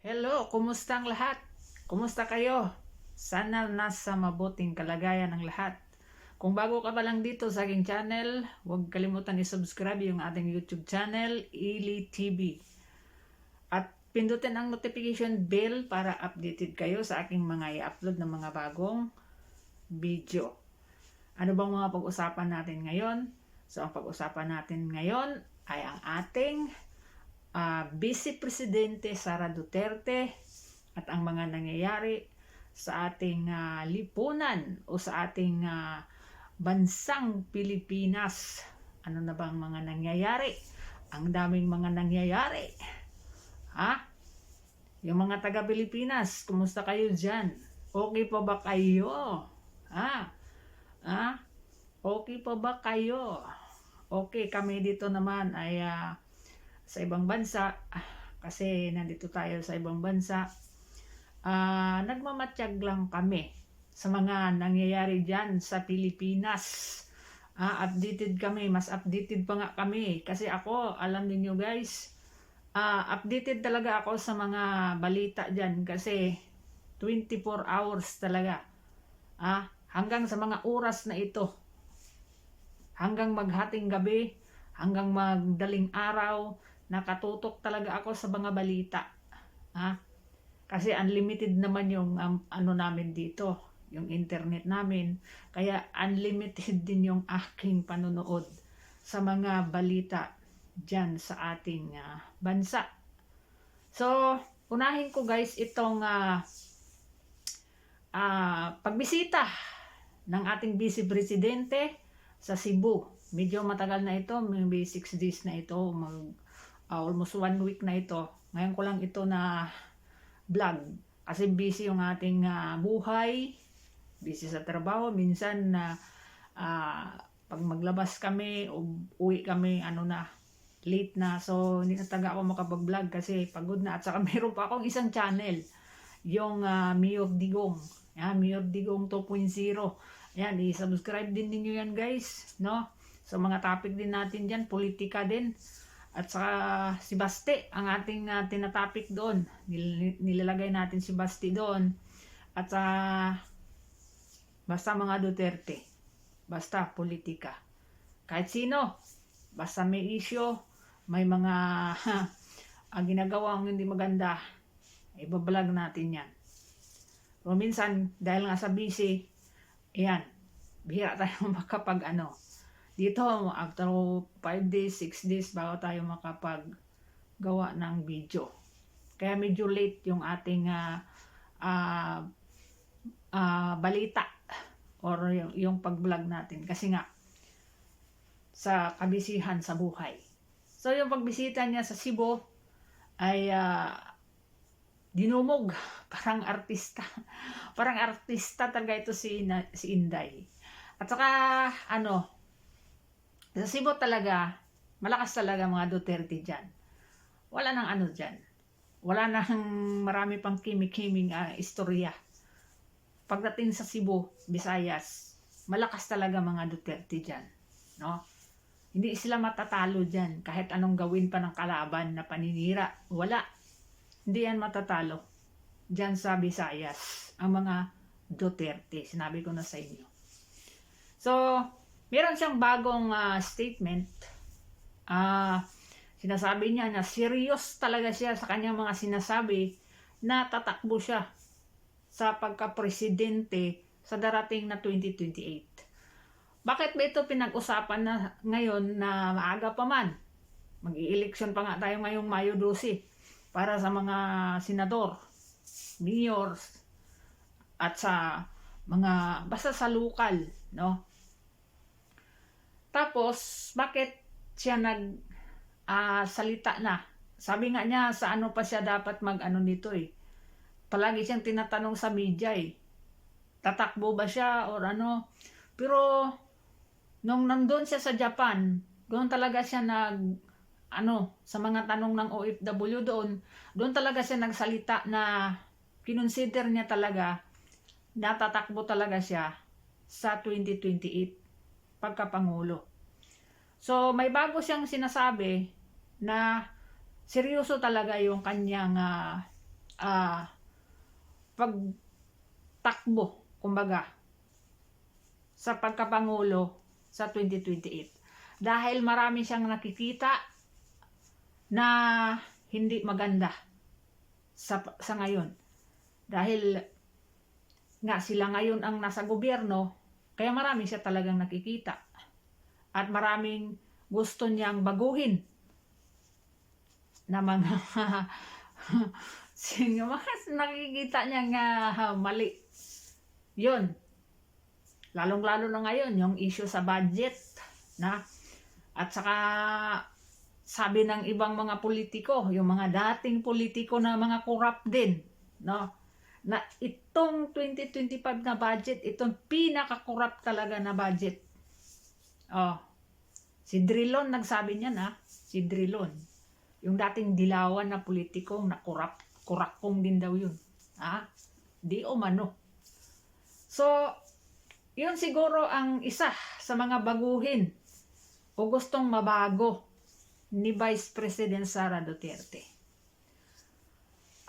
Hello, kumusta ang lahat? Kumusta kayo? Sana nasa mabuting kalagayan ang lahat. Kung bago ka pa lang dito sa aking channel, huwag kalimutan i-subscribe yung ating YouTube channel, Ili TV. At pindutin ang notification bell para updated kayo sa aking mga i-upload ng mga bagong video. Ano bang mga pag-usapan natin ngayon? So, ang pag-usapan natin ngayon ay ang ating ah, Vice Presidente Sara Duterte at ang mga nangyayari sa ating ah, lipunan o sa ating ah, bansang Pilipinas. Ano na bang mga nangyayari? Ang daming mga nangyayari. Ha? Yung mga taga Pilipinas, kumusta kayo dyan? Okay pa ba kayo? Ha? Ha? Okay pa ba kayo? Okay, kami dito naman ay ah, sa ibang bansa. Kasi nandito tayo sa ibang bansa. Ah nagmamatsyag lang kami sa mga nangyayari dyan sa Pilipinas. Ah, updated kami. Mas updated pa nga kami. Kasi ako alam niyo guys ah, updated talaga ako sa mga balita dyan. Kasi 24 hours talaga. Ah, hanggang sa mga oras na ito. Hanggang maghating gabi hanggang magdaling araw nakatutok talaga ako sa mga balita. Ha? Kasi unlimited naman yung um, ano namin dito, yung internet namin. Kaya unlimited din yung aking panonood sa mga balita dyan sa ating ah, bansa. So, unahin ko guys itong ah, ah, pagbisita ng ating Vice Presidente sa Cebu. Medyo matagal na ito, maybe 6 days na ito, mag uh, almost one week na ito. Ngayon ko lang ito na vlog. Kasi busy yung ating uh, buhay, busy sa trabaho. Minsan na uh, pag maglabas kami o uwi kami, ano na, late na. So, hindi na taga ako makapag-vlog kasi pagod na. At saka meron pa akong isang channel, yung uh, Mayor Digong. Yan, Mayor Digong 2.0. Yan, i-subscribe din ninyo yan guys, no? So, mga topic din natin dyan, politika din. At saka si Basti, ang ating uh, tinatopic doon. Nil- nilalagay natin si Basti doon. At sa basta mga Duterte. Basta politika. Kahit sino. Basta may issue, may mga ang ginagawang hindi maganda, ibabalag natin yan. Pero minsan, dahil nga sa busy, ayan, bihira tayo makapag ano, dito, after 5 days, 6 days, bago tayo makapag gawa ng video. Kaya medyo late yung ating uh, uh, uh, balita or yung, yung pag-vlog natin. Kasi nga, sa kabisihan sa buhay. So, yung pagbisita niya sa Cebu ay uh, dinumog. Parang artista. Parang artista talaga ito si, na, si Inday. At saka, ano, sa Cebu talaga, malakas talaga mga Duterte dyan. Wala nang ano dyan. Wala nang marami pang kimi-kiming uh, istorya. Pagdating sa Cebu, Visayas, malakas talaga mga Duterte dyan. No? Hindi sila matatalo dyan. Kahit anong gawin pa ng kalaban na paninira, wala. Hindi yan matatalo. Dyan sa Visayas, ang mga Duterte. Sinabi ko na sa inyo. So, meron siyang bagong uh, statement. Uh, sinasabi niya na serious talaga siya sa kanyang mga sinasabi na tatakbo siya sa pagka-presidente sa darating na 2028. Bakit ba ito pinag-usapan na ngayon na maaga pa man? Mag-i-election pa nga tayo ngayong Mayo 12 para sa mga senador, mayors, at sa mga basta sa lokal, no? Tapos, bakit siya nag uh, salita na? Sabi nga niya sa ano pa siya dapat mag-ano nito eh. Palagi siyang tinatanong sa media eh. Tatakbo ba siya or ano? Pero nung nandun siya sa Japan, doon talaga siya nag ano, sa mga tanong ng OFW doon, doon talaga siya nagsalita na kinonsider niya talaga na tatakbo talaga siya sa 2028 pagkapangulo. So, may bago siyang sinasabi na seryoso talaga yung kanyang uh, ah pagtakbo, kumbaga, sa pagkapangulo sa 2028. Dahil marami siyang nakikita na hindi maganda sa, sa ngayon. Dahil nga sila ngayon ang nasa gobyerno, kaya marami siya talagang nakikita. At maraming gusto niyang baguhin na mga sino mga nakikita niya nga mali. Yun. Lalong-lalo na ngayon, yung issue sa budget na at saka sabi ng ibang mga politiko, yung mga dating politiko na mga corrupt din, no? Na itong 2025 na budget, itong pinaka-corrupt talaga na budget. Oh. Si Drilon nagsabi niyan ha, si Drilon. Yung dating dilawan na politiko na corrupt, kurakong din daw yun. Ha? Di umano. So, yun siguro ang isa sa mga baguhin o gustong mabago ni Vice President Sara Duterte.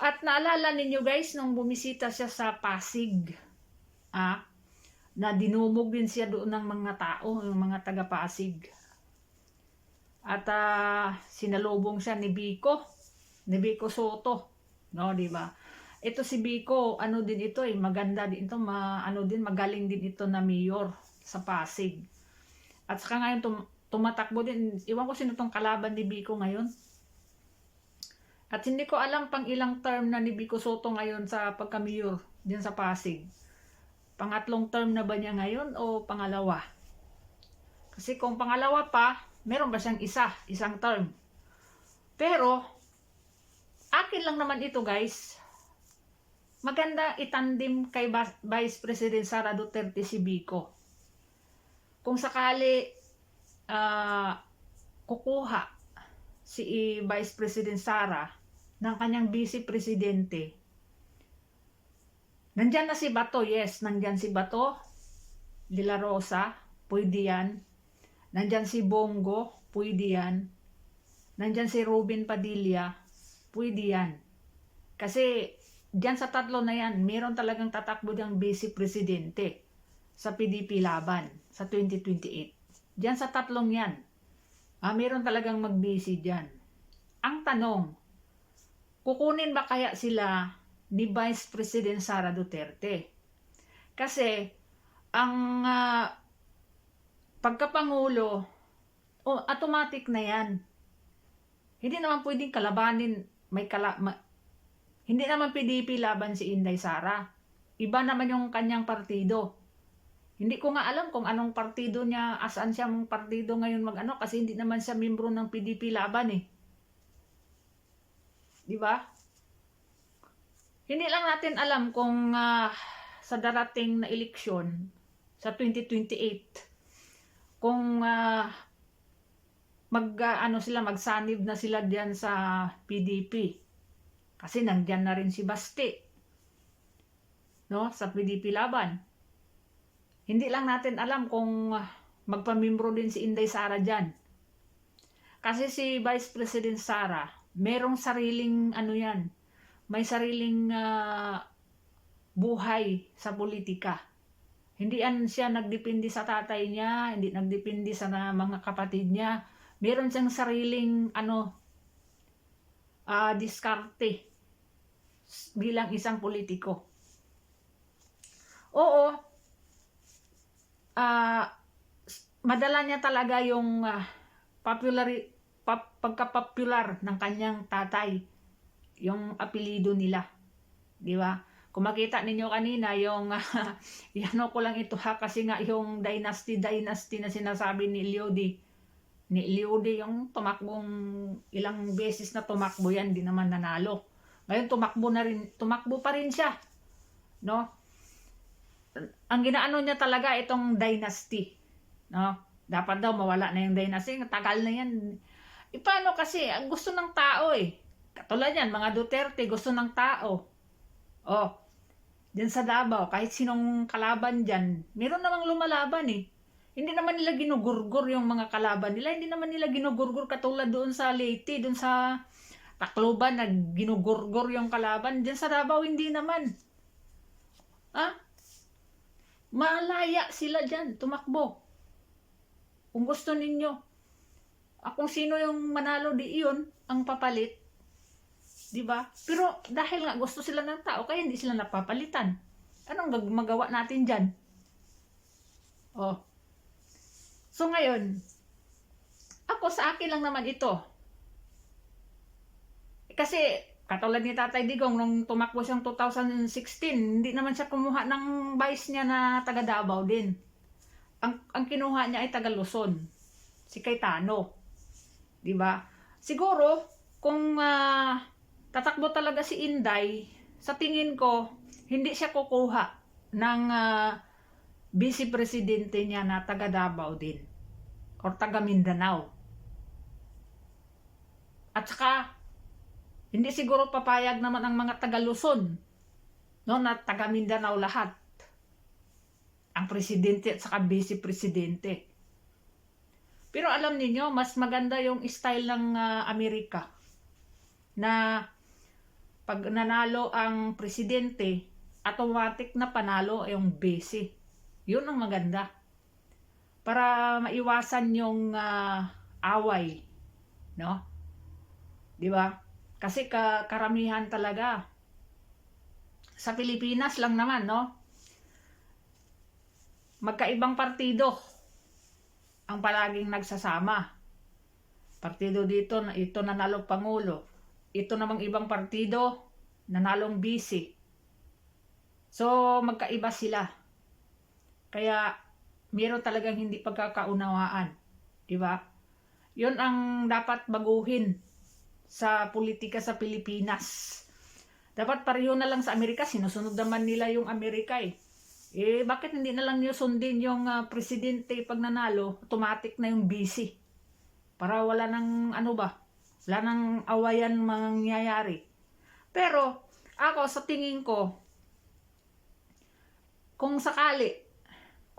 At naalala ninyo guys, nung bumisita siya sa Pasig, ah, na dinumog din siya doon ng mga tao, yung mga taga Pasig. At ah, sinalubong siya ni Biko, ni Biko Soto, no, di ba? Ito si Biko, ano din ito eh, maganda din ito, ma, ano din, magaling din ito na mayor sa Pasig. At saka ngayon tum, tumatakbo din, iwan ko sino tong kalaban ni Biko ngayon. At hindi ko alam pang ilang term na ni Biko Soto ngayon sa pagka-mayor din sa Pasig. Pangatlong term na ba niya ngayon o pangalawa? Kasi kung pangalawa pa, meron ba siyang isa, isang term? Pero, akin lang naman ito guys, maganda itandim kay Vice President Sara Duterte si Biko. Kung sakali ah, kukuha si Vice President Sara ng kanyang vice presidente, nandyan na si Bato, yes, nandyan si Bato, De La Rosa, pwede yan. Nandyan si Bongo, pwede yan. Nandyan si Robin Padilla, pwede yan. Kasi Diyan sa tatlo na yan, meron talagang tatakbo ng vice presidente sa PDP laban sa 2028. Diyan sa tatlong yan, ah, meron talagang mag-busy dyan. Ang tanong, kukunin ba kaya sila ni Vice President Sara Duterte? Kasi, ang ah, pagkapangulo, oh, automatic na yan. Hindi naman pwedeng kalabanin, may kala, ma- hindi naman PDP laban si Inday Sara. Iba naman yung kanyang partido. Hindi ko nga alam kung anong partido niya, asan siya mong partido ngayon mag-ano kasi hindi naman siya membro ng PDP laban eh. Di ba? Hindi lang natin alam kung ah, sa darating na eleksyon sa 2028 kung ah, mag ah, ano sila magsanib na sila diyan sa PDP. Kasi nandyan na rin si Basti. No? Sa PDP laban. Hindi lang natin alam kung magpamimbro din si Inday Sara dyan. Kasi si Vice President Sara, merong sariling ano yan, may sariling ah, buhay sa politika. Hindi yan siya nagdepende sa tatay niya, hindi nagdepende sa mga kapatid niya. Meron siyang sariling ano ah diskarte bilang isang politiko. Oo, s- madala niya talaga yung ah, popular pap, pagka-popular ng kanyang tatay, yung apelido nila. Di ba? Kung makita ninyo kanina, yung, uh, ano ko lang ito ha, kasi nga yung dynasty, dynasty na sinasabi ni Leody, ni Leody, yung tumakbong, ilang beses na tumakbo yan, di naman nanalo. Ngayon, tumakbo na rin, tumakbo pa rin siya. No? Ang ginaano niya talaga itong dynasty. No? Dapat daw mawala na yung dynasty. Tagal na yan. E, paano kasi? Ang gusto ng tao eh. Katulad yan, mga Duterte, gusto ng tao. Oh, dyan sa Davao, kahit sinong kalaban dyan, meron namang lumalaban eh. Hindi naman nila ginugurgur yung mga kalaban nila. Hindi naman nila ginugurgur katulad doon sa Leyte, doon sa Tacloban na ginugurgor yung kalaban. Diyan sa Davao, hindi naman. Ha? Malaya sila dyan, tumakbo. Kung gusto ninyo. Ah, kung sino yung manalo di iyon, ang papalit. Di ba? Pero dahil nga gusto sila ng tao, kaya hindi sila napapalitan. Anong magawa natin dyan? Oh. So ngayon, ako sa akin lang naman ito. Kasi katulad ni Tatay Digong nung tumakbo siyang 2016, hindi naman siya kumuha ng vice niya na taga Davao din. Ang ang kinuha niya ay taga Luzon. Si Cayetano. 'Di ba? Siguro kung ah, tatakbo talaga si Inday, sa tingin ko hindi siya kukuha ng ah, vice presidente niya na taga Davao din or taga Mindanao. At saka hindi siguro papayag naman ang mga taga Luzon no na taga Mindanao lahat ang presidente at saka vice presidente. Pero alam niyo mas maganda yung style ng ah, Amerika na pag nanalo ang presidente, automatic na panalo yung vice. Yun ang maganda. Para maiwasan yung ah, away, no? 'Di ba? Kasi ka karamihan talaga sa Pilipinas lang naman, no? Magkaibang partido ang palaging nagsasama. Partido dito ito nanalo pangulo. Ito namang ibang partido nanalong busy. So magkaiba sila. Kaya meron talagang hindi pagkakaunawaan, 'di ba? 'Yon ang dapat baguhin sa politika sa Pilipinas. Dapat pareho na lang sa Amerika, sinusunod naman nila yung Amerika eh. Eh, bakit hindi na lang niyo sundin yung ah, presidente pag nanalo, automatic na yung busy. Para wala nang ano ba, wala nang awayan mangyayari. Pero, ako sa tingin ko, kung sakali,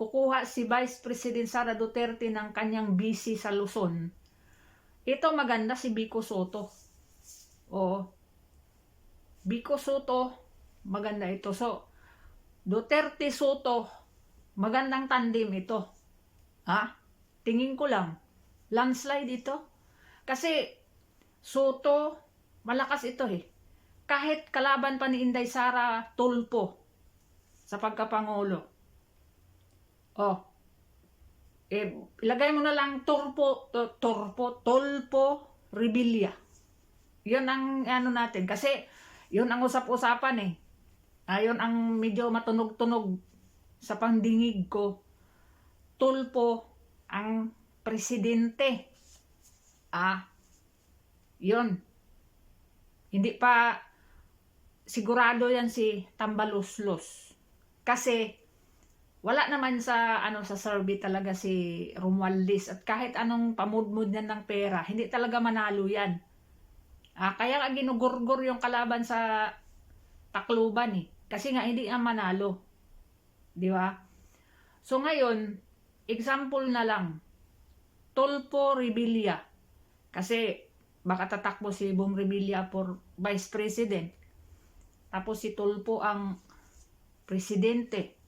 kukuha si Vice President Sara Duterte ng kanyang busy sa Luzon, ito maganda si Vico Soto. Oo. Vico Soto, maganda ito. So, Duterte Soto, magandang tandem ito. Ha? Tingin ko lang. Landslide ito. Kasi, Soto, malakas ito eh. Kahit kalaban pa ni Inday Sara Tulpo sa pagkapangulo. Oh, eh, ilagay mo na lang turpo, to- turpo, tolpo, rebellia. Yun ang ano natin. Kasi, yun ang usap-usapan eh. Ayun ang medyo matunog-tunog sa pangdingig ko. Tulpo ang presidente. Ah, yun. Hindi pa sigurado yan si Tambaluslos. Kasi, wala naman sa ano sa survey talaga si Romualdez at kahit anong pamudmud niyan ng pera, hindi talaga manalo yan. Ah, kaya nga ginugurgur yung kalaban sa Tacloban eh. Kasi nga hindi nga manalo. Di ba? So ngayon, example na lang. Tulpo Rebilla. Kasi baka tatakbo si Bong Rebilla for Vice President. Tapos si Tulpo ang presidente.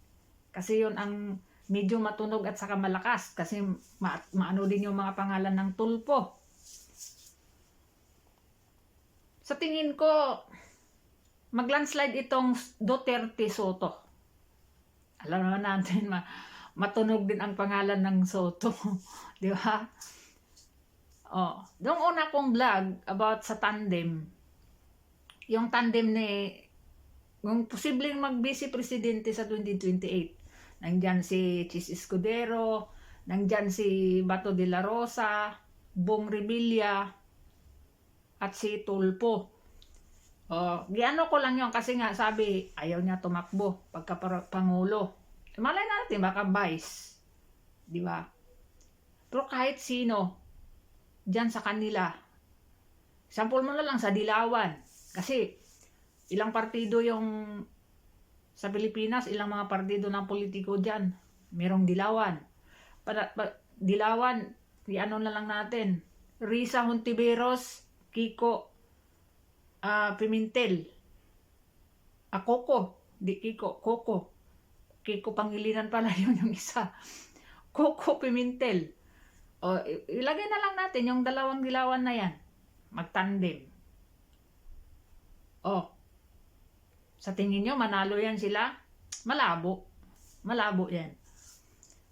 Kasi yon ang medyo matunog at saka malakas. Kasi ma maano din yung mga pangalan ng tulpo. Sa tingin ko, maglandslide itong Duterte Soto. Alam naman natin, ma matunog din ang pangalan ng Soto. Di ba? Oh, yung una kong vlog about sa tandem, yung tandem ni yung posibleng mag-vice presidente sa 2028. Nandyan si Chis Escudero, nandyan si Bato de la Rosa, Bong Revilla, at si Tulpo. Oh, giano ko lang yon kasi nga sabi ayaw niya tumakbo pagka para- pangulo. Malay natin baka vice. 'Di ba? Pero kahit sino diyan sa kanila. Sample mo na lang sa Dilawan. Kasi ilang partido yung sa Pilipinas, ilang mga partido ng politiko diyan. Merong Dilawan. Para, pa- Dilawan, i-ano na lang natin. Risa Hontiveros, Kiko ah, Pimentel. Ah, Coco. Di Kiko. Coco. Kiko Pangilinan pala yun yung isa. Coco Pimentel. O, ilagay na lang natin yung dalawang dilawan na yan. Magtandem. O, sa tingin nyo, manalo yan sila? Malabo. Malabo yan.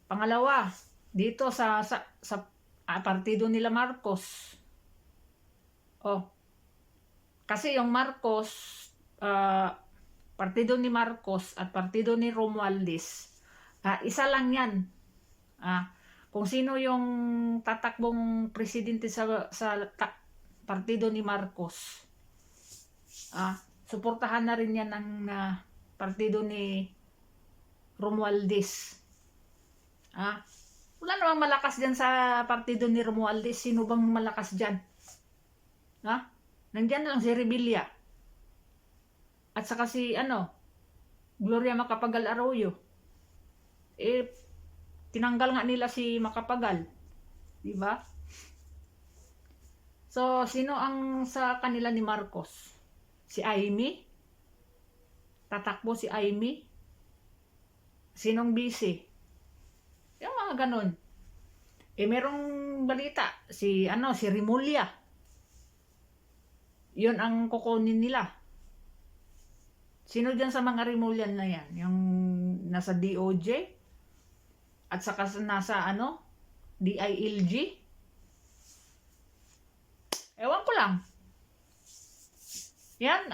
Pangalawa, dito sa sa, sa ah, partido nila Marcos. Oh. Kasi yung Marcos, ah, partido ni Marcos at partido ni Romualdez, ah, isa lang yan. Ah, kung sino yung tatakbong presidente sa sa ta- partido ni Marcos. Ah, suportahan na rin yan ng ah, partido ni Romualdez. Ah, wala namang malakas dyan sa partido ni Romualdez. Sino bang malakas dyan? Ha? Nandyan lang si Rebilla. At saka si, ano, Gloria Macapagal Arroyo. Eh, tinanggal nga nila si Macapagal. Di ba? So, sino ang sa kanila ni Marcos? Si Amy? Tatakbo si Amy? Sinong busy? Yung mga ganun. Eh, merong balita. Si, ano, si Rimulya. Yun ang kukunin nila. Sino dyan sa mga Rimulyan na yan? Yung nasa DOJ? At saka sa- nasa, ano, DILG? Ewan ko lang. Yan.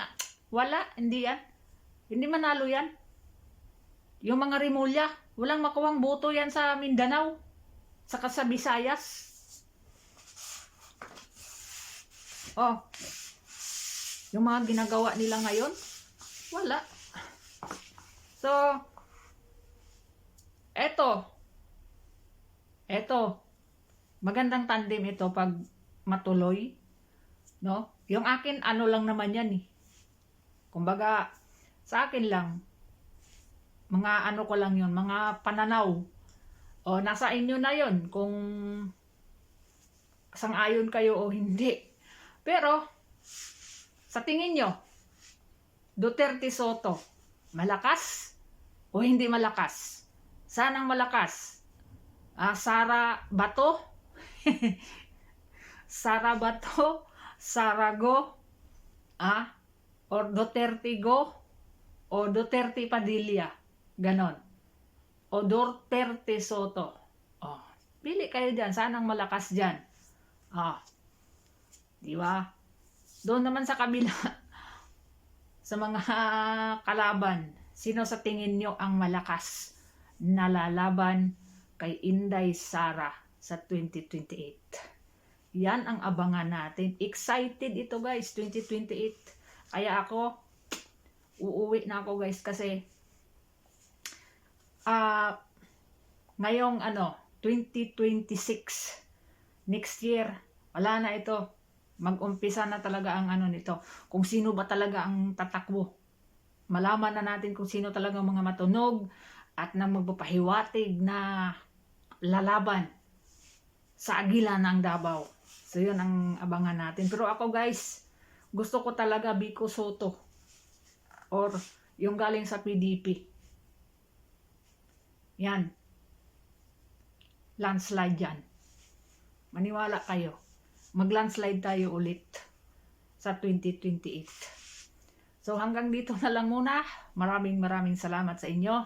Wala. Hindi yan. Hindi manalo yan. Yung mga Rimulya, walang makuwang boto yan sa Mindanao. Saka sa Visayas. Oh. Yung mga ginagawa nila ngayon, wala. So, eto. Eto. Magandang tandem ito pag matuloy. No? Yung akin, ano lang naman yan eh. Kumbaga, sa akin lang, mga ano ko lang yun, mga pananaw. O, nasa inyo na yon kung sang-ayon kayo o hindi. Pero, sa tingin nyo, Duterte Soto, malakas o hindi malakas? Sanang malakas? Ah, Sara Bato? Sara Bato? Sarago? Ah? Or Duterte Go? O Duterte Padilla? Ganon. O Duterte Soto? Oh, pili kayo dyan. Sanang malakas dyan. Ah. Di ba? Doon naman sa kabila, sa mga kalaban, sino sa tingin nyo ang malakas na lalaban kay Inday Sara sa 2028? Yan ang abangan natin. Excited ito guys, 2028. Kaya ako, uuwi na ako guys kasi ah ngayong ano, 2026, next year, wala na ito. Mag-umpisa na talaga ang ano nito. Kung sino ba talaga ang tatakbo. Malaman na natin kung sino talaga ang mga matunog at na magpapahiwatig na lalaban sa agila ng Davao. So yun ang abangan natin. Pero ako guys, gusto ko talaga Biko Soto or yung galing sa PDP. Yan. Landslide yan. Maniwala kayo mag-landslide tayo ulit sa 2028. So hanggang dito na lang muna. Maraming maraming salamat sa inyo.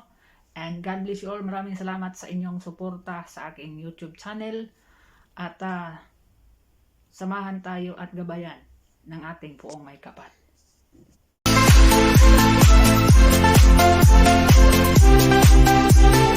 And God bless you all. Maraming salamat sa inyong suporta sa aking YouTube channel. At uh, samahan tayo at gabayan ng ating poong may kapal. Thank you.